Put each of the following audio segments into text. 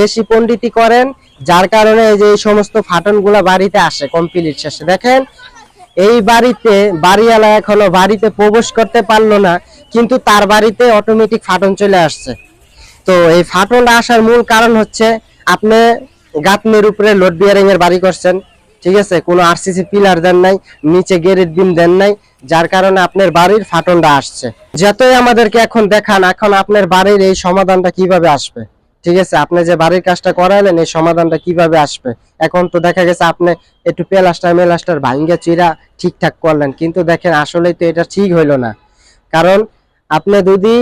বেশি পণ্ডিতি করেন, যার কারণে এই যে এই সমস্ত ফাটনগুলা বাড়িতে আসে কমপ্লিট শেষে। দেখেন, এই বাড়িতে, বাড়িওয়ালা এখনও বাড়িতে প্রবেশ করতে পারল না, কিন্তু তার বাড়িতে অটোমেটিক ফাটন চলে আসছে। তো এই ফাটনটা আসার মূল কারণ হচ্ছে, আপনি গাতনের উপরে লোড বিয়ারিং এর বাড়ি করছেন, ঠিক আছে? কোনো আরসিসি পিলার দেন নাই, নিচে গেরেট বিম দেন নাই, যার কারণে আপনার বাড়ির ফাটনটা আসছে। যতই আমাদেরকে এখন দেখান, এখন আপনার বাড়ির এই সমাধানটা কীভাবে আসবে? ঠিক আছে, আপনি যে বাড়ির কাজটা করালেন, এই সমাধানটা কীভাবে আসবে? এখন তো দেখা গেছে আপনি একটু পেলাস্টার মেলাস্টার ভাঙ্গে চিরা ঠিকঠাক করলেন, কিন্তু দেখেন আসলেই তো এটা ঠিক হইল না। কারণ আপনি যদি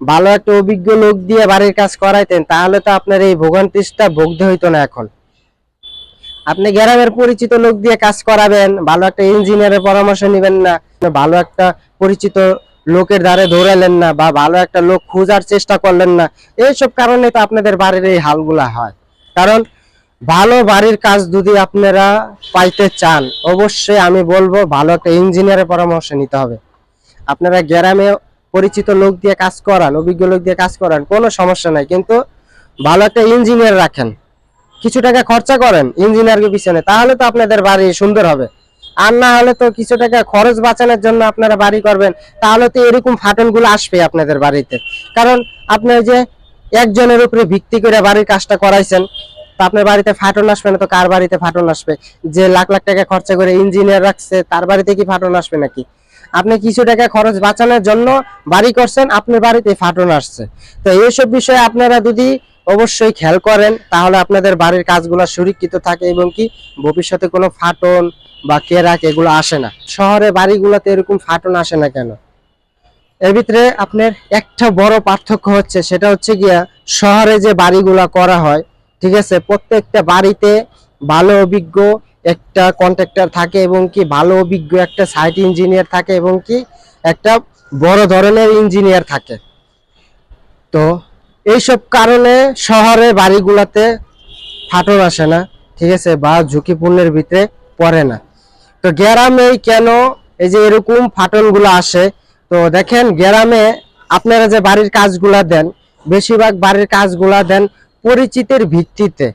ভালো একটা অভিজ্ঞ লোক দিয়ে বাড়ির কাজ করাইতেন, তাহলে তো আপনার এই ভোগান্তিসটা ভোগতে হইতো না এখন। আপনি গ্রামের পরিচিত লোক দিয়ে কাজ করাবেন, ভালো একটা ইঞ্জিনিয়ারের পরামর্শ নেবেন না, ভালো একটা পরিচিত লোকের দ্বারে ধরালেন না বা ভালো একটা লোক খোঁজার চেষ্টা করলেন না, এইসব কারণে তো আপনাদের বাড়ির এই হালগুলা হয়। কারণ ভালো বাড়ির কাজ যদি আপনারা পাইতে চান, অবশ্যই আমি বলব ভালো একটা ইঞ্জিনিয়ারের পরামর্শ নিতে হবে। আপনারা গ্রামে পরিচিত লোক দিয়ে কাজ করান, অভিজ্ঞ লোক দিয়ে কাজ করান, কোনো সমস্যা নাই। কিন্তু ভালো একটা ইঞ্জিনিয়ার রাখেন, কিছু টাকা খরচা করেন ইঞ্জিনিয়ারকে পিছনে, তাহলে তো আপনাদের বাড়ি সুন্দর হবে। আর না হলে তো কিছু টাকা খরচ বাঁচানোর জন্য আপনারা বাড়ি করবেন, তাহলে তো এরকম ফাটনগুলো আসবে আপনাদের বাড়িতে। কারণ আপনি যে একজনের উপরে ভিত্তি করে বাড়ির কাজটা করাইছেন, তো আপনার বাড়িতে ফাটন আসবে না, তো কার বাড়িতে ফাটন আসবে? যে লাখ লাখ টাকা খরচা করে ইঞ্জিনিয়ার রাখছে, তার বাড়িতে কি ফাটন আসবে নাকি? আপনি কিছু টাকা খরচ বাঁচানোর জন্য বাড়ি করছেন, আপনার বাড়িতে ফাটন আসছে। তো এইসব বিষয়ে আপনারা যদি অবশ্যই খেয়াল করেন, তাহলে আপনাদের বাড়ির কাজগুলো সুরক্ষিত থাকে এবং কি ভবিষ্যতে কোনো ফাটন বা কেরাক এগুলো আসে না। শহরে বাড়িগুলোতে এরকম ফাটন আসে না কেন? এর ভিতরে আপনার একটা বড় পার্থক্য হচ্ছে, সেটা হচ্ছে গিয়া শহরে যে বাড়িগুলো করা হয়, ঠিক আছে, প্রত্যেকটা বাড়িতে ভালো অভিজ্ঞ একটা কন্ট্রাক্টর থাকে এবং কি ভালো অভিজ্ঞ একটা সাইট ইঞ্জিনিয়ার থাকে এবং কি একটা বড় ধরনের ইঞ্জিনিয়ার থাকে। তো এইসব কারণে শহরে বাড়িগুলোতে ফাটন আসে না, ঠিক আছে, বা ঝুঁকিপূর্ণের ভিতরে পড়ে না। তো গ্রামে কেন এই যে এরকম ফাটনগুলো আসে? তো দেখেন গ্রামে আপনারা যে বাড়ির কাজগুলা দেন, বেশিরভাগ বাড়ির কাজগুলা দেন পরিচিতের ভিত্তিতে।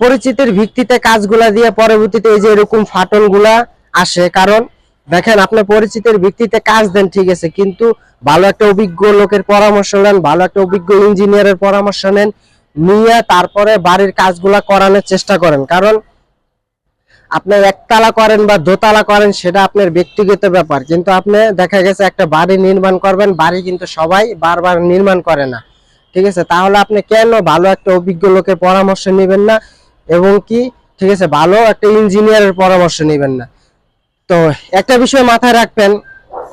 পরিচিতের ভিত্তিতে কাজগুলা দিয়ে পরবর্তীতে এই যে এরকম ফাটনগুলা আসে, কারণ দেখেন আপনি পরিচিতের ভিত্তিতে কাজ দেন, ঠিক আছে, কিন্তু ভালো একটা অভিজ্ঞ লোকের পরামর্শ নেন, ভালো একটা অভিজ্ঞ ইঞ্জিনিয়ারের পরামর্শ নেন, নিয়ে তারপরে বাড়ির কাজগুলা করানোর চেষ্টা করেন। কারণ আপনি একতলা করেন বা দোতলা করেন, সেটা আপনার ব্যক্তিগত ব্যাপার। কিন্তু আপনি দেখা গেছে একটা বাড়ি নির্মাণ করবেন, বাড়ি কিন্তু সবাই বারবার নির্মাণ করে না। ঠিক আছে? তাহলে আপনি কেন ভালো একটা অভিজ্ঞ লোকের পরামর্শ নেবেন না? এবং কি? ঠিক আছে, ভালো একটা ইঞ্জিনিয়ারের পরামর্শ নেবেন না। তো একটা বিষয় মাথায় রাখবেন,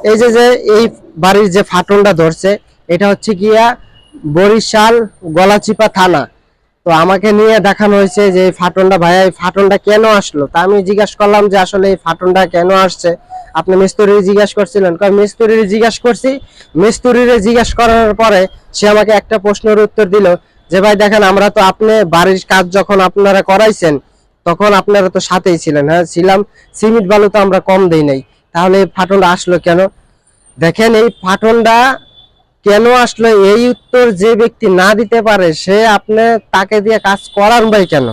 এই যে যে, এই বাড়ির যে ফাটনটা ধরছে, এটা হচ্ছে গিয়া বরিশাল গলাচিপা থানা। তো আমাকে নিয়ে দেখানো হয়েছে যে এই ফাটনটা ভাইয়া এই ফাটনটা কেন আসলো? তা আমি জিজ্ঞাসা করলাম যে আসলে এই ফাটনটা কেন আসছে? আপনি মিস্ত্রি জিজ্ঞাসা করছিলেন। কারণ মিস্ত্রি জিজ্ঞাসা করছি। মিস্ত্রিরে জিজ্ঞাসা করার পরে সে আমাকে একটা প্রশ্নের উত্তর দিল যে, ভাই, দেখেন, আমরা তো আপনি বাড়ির কাজ যখন আপনারা করাইছেন, তখন আপনারা তো সাথেই ছিলেন হ্যাঁ? ছিলাম, সিমেন্ট বালু তো আমরা কম দেই নাই। তাহলে এই ফাটনটা আসলো কেন? দেখেন, এই ফাটনটা কেন আসলো? এই উত্তর যে ব্যক্তি না দিতে পারে, সে আপনি তাকে দিয়ে কাজ করান ভাই কেন?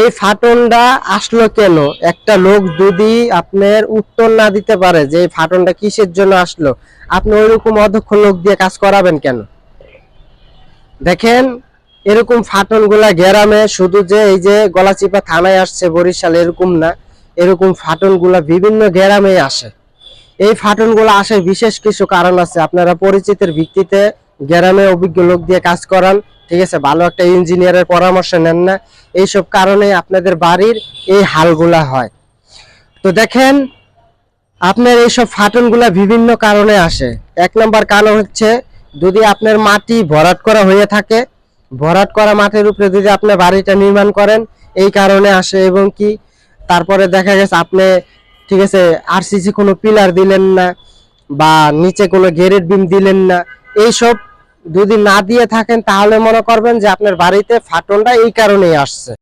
এই ফাটনটা আসলো কেন? একটা লোক যদি আপনার উত্তর না দিতে পারে যে এই ফাটনটা কিসের জন্য আসলো, আপনি ওইরকম অদক্ষ লোক দিয়ে কাজ করাবেন কেন? দেখেন, এরকম ফাটনগুলা গ্রামে শুধু যে এই যে গলাচিপা থানায় আসছে বরিশাল এরকম না, এরকম ফাটনগুলা বিভিন্ন গ্রামে আসে। এই ফাটনগুলো আসার বিশেষ কিছু কারণ আছে। আপনারা পরিচিতের ভিত্তিতে গ্রামে অভিজ্ঞ লোক দিয়ে কাজ করান, ঠিক আছে? ভালো একটা ইঞ্জিনিয়ারের পরামর্শ নেন না। এইসব কারণে আপনাদের বাড়ির এই হালগুলা হয়। তো দেখেন, আপনার এইসব ফাটনগুলা বিভিন্ন কারণে আসে। এক নম্বর কারণ হচ্ছে, যদি আপনার মাটি ভরাট করা হয়ে থাকে, ভরাট করা মাটির উপরে যদি আপনি বাড়িটা নির্মাণ করেন, এই কারণে আসে এবং কি? তারপরে দেখা গেছে, আপনি ঠিক আছে আরসিসি কোনো পিলার দিলেন না বা নিচে কোনো গেরেট বিম দিলেন না। এইসব যদি না দিয়ে থাকেন তাহলে মনে করবেন যে আপনার বাড়িতে ফাটনটা এই কারণেই আসছে।